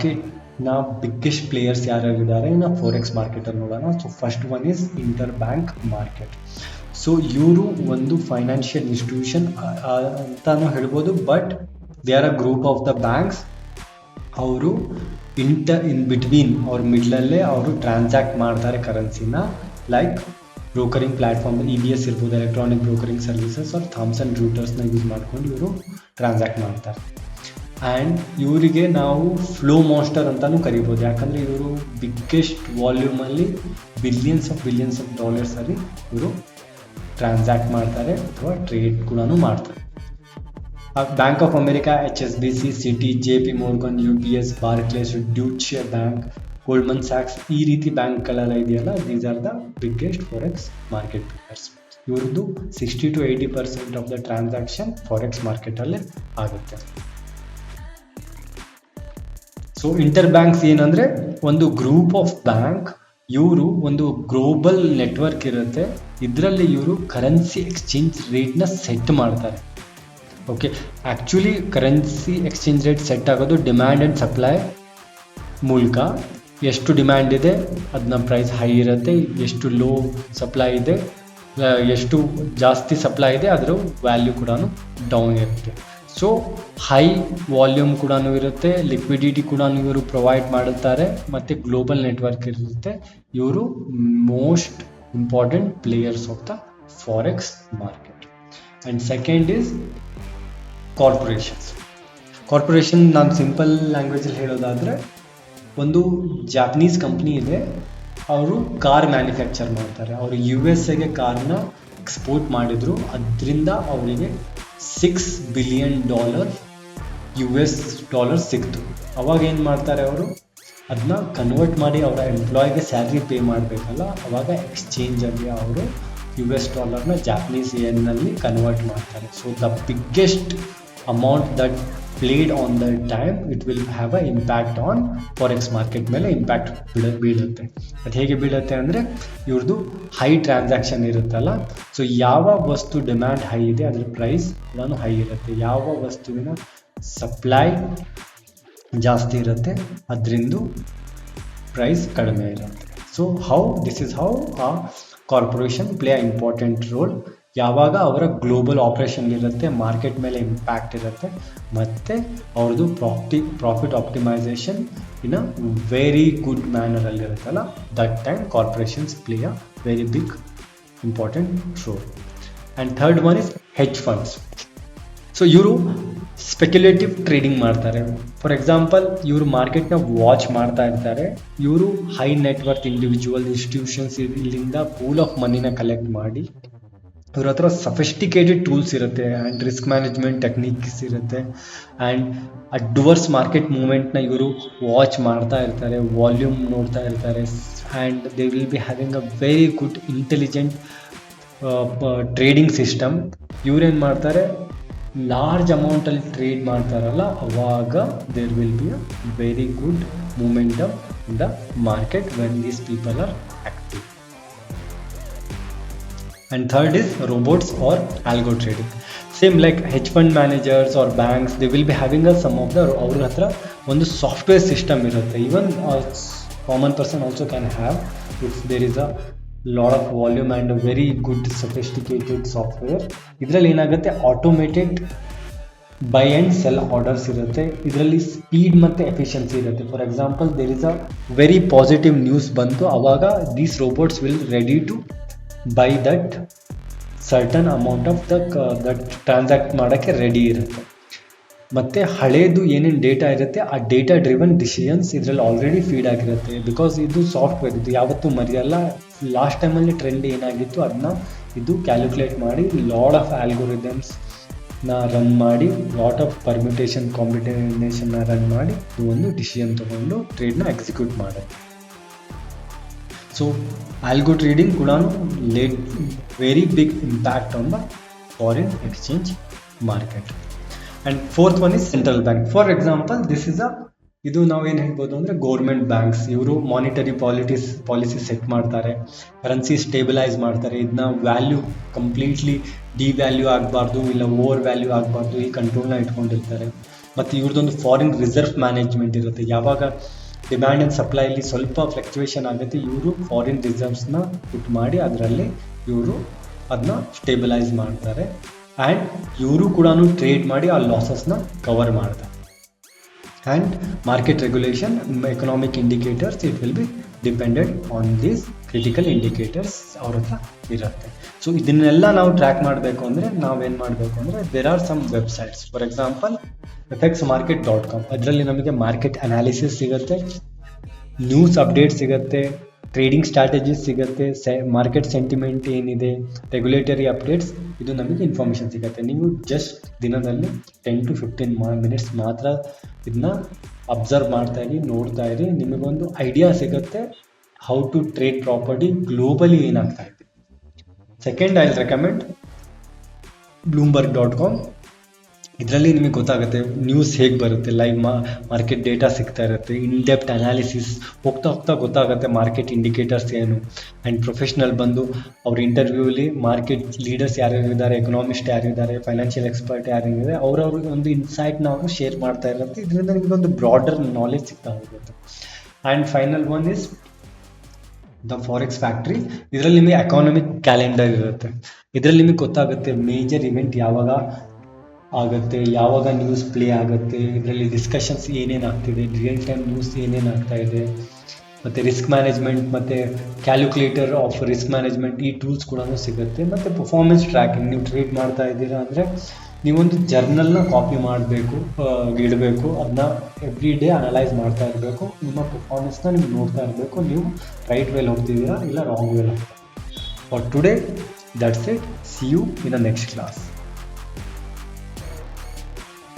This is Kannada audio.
ಮಾರ್ಕೆಟ್ನ ಬಿಗ್ಗೆಸ್ಟ್ ಪ್ಲೇಯರ್ಸ್ ಯಾರ್ಯಾರಿದ್ದಾರೆ ಇನ್ನು ಫೋರೆಕ್ಸ್ ಮಾರ್ಕೆಟಲ್ಲಿ ನೋಡೋಣ. So first one is inter bank market so ಇವರು ಒಂದು ಫೈನಾನ್ಷಿಯಲ್ ಇನ್ಸ್ಟಿಟ್ಯೂಷನ್ ಅಂತಾನು ಹೇಳ್ಬೋದು. But they are a group of the banks ಅವರು ಇಂಟರ್ ಇನ್ ಬಿಟ್ವೀನ್ ಅವ್ರ ಮಿಡ್ಲಲ್ಲೇ ಅವರು ಟ್ರಾನ್ಸಾಕ್ಟ್ ಮಾಡ್ತಾರೆ ಕರೆನ್ಸಿನ like brokering platform E B S ಇರ್ಬೋದು ಎಲೆಕ್ಟ್ರಾನಿಕ್ ಬ್ರೋಕರಿಂಗ್ ಸರ್ವಿಸಸ್ ಅವ್ರು ಥಾಮ್ಸನ್ ರೂಟರ್ಸ್ನ ಯೂಸ್ ಮಾಡ್ಕೊಂಡು ಇವರು ಟ್ರಾನ್ಸಾಕ್ಟ್ ಮಾಡ್ತಾರೆ. ಆ್ಯಂಡ್ ಇವರಿಗೆ ನಾವು ಫ್ಲೋ ಮಾಸ್ಟರ್ ಅಂತಲೂ ಕರಿಬೋದು. ಯಾಕಂದರೆ ಇವರು ಬಿಗ್ಗೆಸ್ಟ್ ವಾಲ್ಯೂಮಲ್ಲಿ ಬಿಲಿಯನ್ಸ್ ಆಫ್ ಬಿಲಿಯನ್ಸ್ ಆಫ್ ಡಾಲರ್ಸಲ್ಲಿ ಇವರು ಟ್ರಾನ್ಸಾಕ್ಟ್ ಮಾಡ್ತಾರೆ ಅಥವಾ ಟ್ರೇಡ್ ಕೂಡ ಮಾಡ್ತಾರೆ. Bank of America H S B C Citi J P Morgan U P S Barclays Deutsche bank Goldman sacs ಈ ರೀತಿ ಬ್ಯಾಂಕ್ಗಳೆಲ್ಲ ಇದೆಯಲ್ಲ these are the biggest forex market players ಇವ್ರದ್ದು sixty to eighty percent of the transaction forex ಮಾರ್ಕೆಟಲ್ಲೇ ಆಗುತ್ತೆ. ಸೊ ಇಂಟರ್ ಬ್ಯಾಂಕ್ಸ್ ಏನಂದ್ರೆ ಒಂದು ಗ್ರೂಪ್ ಆಫ್ ಬ್ಯಾಂಕ್ ಇವರು ಒಂದು ಗ್ಲೋಬಲ್ ನೆಟ್ವರ್ಕ್ ಇರುತ್ತೆ. ಇದರಲ್ಲಿ ಇವರು ಕರೆನ್ಸಿ ಎಕ್ಸ್ಚೇಂಜ್ ರೇಟ್ನ ಸೆಟ್ ಮಾಡ್ತಾರೆ. Okay actually currency exchange rate set ಆಗೋದು ಡಿಮ್ಯಾಂಡ್ ಆ್ಯಂಡ್ ಸಪ್ಲೈ ಮೂಲಕ. ಎಷ್ಟು ಡಿಮ್ಯಾಂಡ್ ಇದೆ ಅದನ್ನ ಪ್ರೈಸ್ ಹೈ ಇರುತ್ತೆ. ಎಷ್ಟು ಲೋ ಸಪ್ಲೈ ಇದೆ ಎಷ್ಟು ಜಾಸ್ತಿ ಸಪ್ಲೈ ಇದೆ ಅದರ ವ್ಯಾಲ್ಯೂ ಕೂಡ ಡೌನ್ ಇರುತ್ತೆ. ಸೊ ಹೈ ವಾಲ್ಯೂಮ್ ಕೂಡ ಇರುತ್ತೆ ಲಿಕ್ವಿಡಿಟಿ ಕೂಡ ಇವರು ಪ್ರೊವೈಡ್ ಮಾಡುತ್ತಾರೆ, ಮತ್ತು ಗ್ಲೋಬಲ್ ನೆಟ್ವರ್ಕ್ ಇರುತ್ತೆ. ಇವರು most important players of the forex market and second is corporations corporation ನಾನು ಸಿಂಪಲ್ ಲ್ಯಾಂಗ್ವೇಜಲ್ಲಿ ಹೇಳೋದಾದರೆ, ಒಂದು ಜಾಪನೀಸ್ ಕಂಪ್ನಿ ಇದೆ, ಅವರು ಕಾರ್ ಮ್ಯಾನುಫ್ಯಾಕ್ಚರ್ ಮಾಡ್ತಾರೆ. ಅವರು ಯು ಎಸ್ ಎಗೆ ಕಾರ್ನ ಎಕ್ಸ್ಪೋರ್ಟ್ ಮಾಡಿದ್ರು, ಅದರಿಂದ ಅವರಿಗೆ six billion dollar U S dollar ಸಿಕ್ತು. ಅವಾಗ ಏನು ಮಾಡ್ತಾರೆ ಅವರು? ಅದನ್ನ ಕನ್ವರ್ಟ್ ಮಾಡಿ ಅವರ ಎಂಪ್ಲಾಯ್ಗೆ ಸ್ಯಾಲ್ರಿ ಪೇ ಮಾಡಬೇಕಲ್ಲ, ಅವಾಗ ಎಕ್ಸ್ಚೇಂಜಲ್ಲಿ ಅವರು ಯು ಎಸ್ ಡಾಲರ್ನ ಜಾಪನೀಸ್ ಏನಲ್ಲಿ ಕನ್ವರ್ಟ್ ಮಾಡ್ತಾರೆ. So the biggest amount that played on the time it will have a impact on forex market ಮೇಲೆ ಇಂಪ್ಯಾಕ್ಟ್ ಬೀಳ, ಬೀಳುತ್ತೆ. ಅದು ಹೇಗೆ ಬೀಳುತ್ತೆ ಅಂದರೆ ಇವ್ರದ್ದು ಹೈ ಟ್ರಾನ್ಸಾಕ್ಷನ್ ಇರುತ್ತಲ್ಲ ಸೊ ಯಾವ ವಸ್ತು ಡಿಮ್ಯಾಂಡ್ ಹೈ ಇದೆ, ಅದ್ರ ಪ್ರೈಸ್ ಕೂಡ ಹೈ ಇರುತ್ತೆ. ಯಾವ ವಸ್ತುವಿನ ಸಪ್ಲೈ ಜಾಸ್ತಿ ಇರುತ್ತೆ, ಅದರಿಂದ ಪ್ರೈಸ್ ಕಡಿಮೆ ಇರುತ್ತೆ. So how this is how a corporation play a important role ಯಾವಾಗ ಅವರ ಗ್ಲೋಬಲ್ ಆಪ್ರೇಷನ್ ಇರುತ್ತೆ ಮಾರ್ಕೆಟ್ ಮೇಲೆ ಇಂಪ್ಯಾಕ್ಟ್ ಇರುತ್ತೆ, ಮತ್ತು ಅವ್ರದ್ದು ಪ್ರಾಪ್ಟಿ profit optimisation in very good ಮ್ಯಾನರಲ್ಲಿ ಇರುತ್ತಲ್ಲ that time corporations play a very big important role and third one is hedge funds so ಇವರು ಸ್ಪೆಕ್ಯುಲೇಟಿವ್ ಟ್ರೇಡಿಂಗ್ ಮಾಡ್ತಾರೆ. ಫಾರ್ ಎಕ್ಸಾಂಪಲ್ ಇವರು ಮಾರ್ಕೆಟ್ನ ವಾಚ್ ಮಾಡ್ತಾ ಇರ್ತಾರೆ. ಇವರು ಹೈ ನೆಟ್ವರ್ಕ್ ಇಂಡಿವಿಜುವಲ್ ಇನ್ಸ್ಟಿಟ್ಯೂಷನ್ಸ್ ಇಲ್ಲಿಂದ ಪೂಲ್ ಆಫ್ ಮನಿನ ಕಲೆಕ್ಟ್ ಮಾಡಿ ಇವ್ರ ಹತ್ರ ಸಫೆಸ್ಟಿಕೇಟೆಡ್ ಟೂಲ್ಸ್ ಇರುತ್ತೆ ಆ್ಯಂಡ್ ರಿಸ್ಕ್ ಮ್ಯಾನೇಜ್ಮೆಂಟ್ ಟೆಕ್ನಿಕ್ಸ್ ಇರುತ್ತೆ ಆ್ಯಂಡ್ ಅಡ್ವರ್ಸ್ ಮಾರ್ಕೆಟ್ ಮೂಮೆಂಟ್ನ ಇವರು ವಾಚ್ ಮಾಡ್ತಾ ಇರ್ತಾರೆ ವಾಲ್ಯೂಮ್ ನೋಡ್ತಾ ಇರ್ತಾರೆ and they will be having a very good intelligent trading system ಇವ್ರೇನು ಮಾಡ್ತಾರೆ? ಲಾರ್ಜ್ ಅಮೌಂಟಲ್ಲಿ ಟ್ರೇಡ್ ಮಾಡ್ತಾರಲ್ಲ, ಅವಾಗ there will be a very good momentum in the market when these people are and third is robots or algo trading. Same like hedge fund managers or banks, they will be having a, some of the ಅವ್ರ ಹತ್ರ ಒಂದು ಸಾಫ್ಟ್ವೇರ್ ಸಿಸ್ಟಮ್ ಇರುತ್ತೆ. Even common person also can have if there is a lot of volume and very good sophisticated software ಇದರಲ್ಲಿ ಏನಾಗುತ್ತೆ? Automated buy and sell orders ಇರುತ್ತೆ. ಇದರಲ್ಲಿ ಸ್ಪೀಡ್ ಮತ್ತು ಎಫಿಷಿಯನ್ಸಿ ಇರುತ್ತೆ. For example there is a very positive news ಬಂತು ಆವಾಗ these robots will ready to buy that certain amount of the that transact ಮಾಡೋಕ್ಕೆ ರೆಡಿ ಇರುತ್ತೆ. ಮತ್ತು ಹಳೇದು ಏನೇನು ಡೇಟಾ ಇರುತ್ತೆ, ಆ ಡೇಟಾ ಡ್ರಿವನ್ ಡಿಸಿಷನ್ಸ್ ಇದರಲ್ಲಿ ಆಲ್ರೆಡಿ ಫೀಡ್ ಆಗಿರುತ್ತೆ. ಬಿಕಾಸ್ ಇದು ಸಾಫ್ಟ್ವೇರ್ ಇದು ಯಾವತ್ತೂ ಮರೆಯಲ್ಲ. ಲಾಸ್ಟ್ ಟೈಮಲ್ಲಿ ಟ್ರೆಂಡ್ ಏನಾಗಿತ್ತು ಅದನ್ನ ಇದು ಕ್ಯಾಲ್ಕುಲೇಟ್ ಮಾಡಿ ಲಾಡ್ ಆಫ್ ಆಲ್ಗೋರಿದಮ್ಸ್ನ ರನ್ ಮಾಡಿ ಲಾಟ್ ಆಫ್ ಪರ್ಮ್ಯುಟೇಷನ್ ಕಾಂಪಿಟೇಷನ್ನ ರನ್ ಮಾಡಿ, ಒಂದು ಡಿಸಿಷನ್ ತೊಗೊಂಡು ಟ್ರೇಡ್ನ ಎಕ್ಸಿಕ್ಯೂಟ್ ಮಾಡುತ್ತೆ. ಸೊ ಆಲ್ಗೋ could ಕೂಡ let very big impact on the foreign exchange market and fourth one is central bank for example this is uh ಇದು ನಾವು ಏನು ಹೇಳ್ಬೋದು ಅಂದರೆ ಗೌರ್ಮೆಂಟ್ ಬ್ಯಾಂಕ್ಸ್ ಇವರು ಮಾನಿಟರಿ ಪಾಲಿಟಿಸ್ ಪಾಲಿಸಿ ಸೆಟ್ ಮಾಡ್ತಾರೆ ಕರೆನ್ಸಿ ಸ್ಟೇಬಿಲೈಸ್ ಮಾಡ್ತಾರೆ ಇದನ್ನ ವ್ಯಾಲ್ಯೂ ಕಂಪ್ಲೀಟ್ಲಿ ಡಿ ವ್ಯಾಲ್ಯೂ ಆಗಬಾರ್ದು, ಇಲ್ಲ ಓವರ್ ವ್ಯಾಲ್ಯೂ ಆಗಬಾರ್ದು ಈ ಕಂಟ್ರೋಲ್ನ ಇಟ್ಕೊಂಡಿರ್ತಾರೆ. ಮತ್ತು ಇವ್ರದ್ದೊಂದು ಫಾರಿನ್ ರಿಸರ್ವ್ ಮ್ಯಾನೇಜ್ಮೆಂಟ್ ಇರುತ್ತೆ. ಯಾವಾಗ ಡಿಮ್ಯಾಂಡ್ ಆ್ಯಂಡ್ ಸಪ್ಲೈಲಿ ಸ್ವಲ್ಪ ಫ್ಲಕ್ಚುಯೇಷನ್ ಆಗುತ್ತೆ. ಇವರು ಫಾರಿನ್ ರಿಸರ್ವ್ಸ್ನ ಪುಟ್ ಮಾಡಿ ಅದರಲ್ಲಿ ಇವರು ಅದನ್ನ ಸ್ಟೇಬಲೈಸ್ ಮಾಡ್ತಾರೆ. ಆ್ಯಂಡ್ ಇವರು ಕೂಡ ಟ್ರೇಡ್ ಮಾಡಿ ಆ ಲಾಸಸ್ನ ಕವರ್ ಮಾಡ್ತಾರೆ. And market regulation economic indicators it will be depended on these critical indicators ಅವ್ರ ಹತ್ರ ಇರುತ್ತೆ. ಸೊ ಇದನ್ನೆಲ್ಲ ನಾವು ಟ್ರ್ಯಾಕ್ ಮಾಡಬೇಕು ಅಂದರೆ ನಾವೇನು ಮಾಡಬೇಕು ಅಂದರೆ there are some websites for example FX market dot com ಅದರಲ್ಲಿ ನಮಗೆ ಮಾರ್ಕೆಟ್ ಅನಾಲಿಸಿಸ್ ಸಿಗುತ್ತೆ ನ್ಯೂಸ್ ಅಪ್ಡೇಟ್ ಸಿಗುತ್ತೆ ಟ್ರೇಡಿಂಗ್ ಸ್ಟ್ರಾಟಜೀಸ್ ಸಿಗುತ್ತೆ, ಸೆ ಮಾರ್ಕೆಟ್ ಸೆಂಟಿಮೆಂಟ್ ಏನಿದೆ ರೆಗ್ಯುಲೇಟರಿ ಅಪ್ಡೇಟ್ಸ್ ಇದು ನಮಗೆ ಇನ್ಫಾರ್ಮೇಷನ್ ಸಿಗುತ್ತೆ. ನೀವು ಜಸ್ಟ್ ದಿನದಲ್ಲಿ ಟೆನ್ ಟು ಫಿಫ್ಟೀನ್ ಮಿನಿಟ್ಸ್ ಮಾತ್ರ ಇದನ್ನ ಅಬ್ಸರ್ವ್ ಮಾಡ್ತಾ ಇರಿ, ನೋಡ್ತಾ ಇರಿ. ನಿಮಗೊಂದು ಐಡಿಯಾ ಸಿಗುತ್ತೆ how to trade property globally ಏನಾಗ್ತಾ ಇದೆ. Second I recommend Bloomberg dot com ಇದರಲ್ಲಿ ನಿಮಗೆ ಗೊತ್ತಾಗುತ್ತೆ ನ್ಯೂಸ್ ಹೇಗೆ ಬರುತ್ತೆ ಲೈವ್ ಮಾರ್ಕೆಟ್ ಡೇಟಾ ಸಿಗ್ತಾ ಇರುತ್ತೆ ಇನ್ ಡೆಪ್ತ್ ಅನಾಲಿಸಿಸ್ ಹೋಗ್ತಾ ಹೋಗ್ತಾ ಗೊತ್ತಾಗುತ್ತೆ ಮಾರ್ಕೆಟ್ ಇಂಡಿಕೇಟರ್ಸ್ ಏನು. ಆ್ಯಂಡ್ ಪ್ರೊಫೆಷ್ನಲ್ ಬಂದು ಅವ್ರ ಇಂಟರ್ವ್ಯೂಲಿ ಮಾರ್ಕೆಟ್ ಲೀಡರ್ಸ್ ಯಾರ್ಯಾರು ಇದ್ದಾರೆ ಎಕನಾಮಿಸ್ಟ್ ಯಾರಿದ್ದಾರೆ ಫೈನಾನ್ಷಿಯಲ್ ಎಕ್ಸ್ಪರ್ಟ್ ಯಾರಿದ್ದಾರೆ ಅವ್ರವ್ರಿಗೆ ಒಂದು ಇನ್ಸೈಟ್ನ ಅವರು ಶೇರ್ ಮಾಡ್ತಾ ಇರುತ್ತೆ. ಇದರಿಂದ ನಿಮಗೆ ಒಂದು ಬ್ರಾಡರ್ ನಾಲೆಜ್ ಸಿಗ್ತಾ ಹೋಗುತ್ತೆ. And final one is the forex factory ಇದರಲ್ಲಿ ನಿಮಗೆ ಎಕಾನಮಿಕ್ ಕ್ಯಾಲೆಂಡರ್ ಇರುತ್ತೆ. ಇದರಲ್ಲಿ ನಿಮಗೆ ಗೊತ್ತಾಗುತ್ತೆ ಮೇಜರ್ ಇವೆಂಟ್ ಯಾವಾಗ ಆಗುತ್ತೆ, ಯಾವಾಗ ನ್ಯೂಸ್ ಪ್ಲೇ ಆಗುತ್ತೆ, ಇದರಲ್ಲಿ ಡಿಸ್ಕಷನ್ಸ್ ಏನೇನು ಆಗ್ತಿದೆ ರಿಯಲ್ ಟೈಮ್ ನ್ಯೂಸ್ ಏನೇನು ಇದೆ, ಮತ್ತು ರಿಸ್ಕ್ ಮ್ಯಾನೇಜ್ಮೆಂಟ್ ಮತ್ತು ಕ್ಯಾಲ್ಕುಲೇಟರ್ ಆಫ್ ರಿಸ್ಕ್ ಮ್ಯಾನೇಜ್ಮೆಂಟ್ ಈ ಟೂಲ್ಸ್ ಕೂಡ ಸಿಗುತ್ತೆ, ಮತ್ತು ಪರ್ಫಾರ್ಮೆನ್ಸ್ ಟ್ರ್ಯಾಕಿಂಗ್ ನೀವು ಟ್ರೇಡ್ ಮಾಡ್ತಾ ಇದ್ದೀರಾ ಅಂದರೆ ನೀವೊಂದು ಜರ್ನಲ್ನ ಕಾಪಿ ಮಾಡಬೇಕು ಇಡಬೇಕು ಅದನ್ನ ಎವ್ರಿ ಡೇ ಅನಲೈಸ್ ಮಾಡ್ತಾ ಇರಬೇಕು, ನಿಮ್ಮ ಪರ್ಫಾರ್ಮೆನ್ಸ್ನ ನೀವು ನೋಡ್ತಾ ಇರಬೇಕು, ನೀವು ರೈಟ್ ವೇಲ್ ಹೋಗ್ತಿದ್ದೀರಾ ಇಲ್ಲ ರಾಂಗ್ ವೇಲ್ ಹೋಗ್ತೀರಾ for today that's it see you in a next class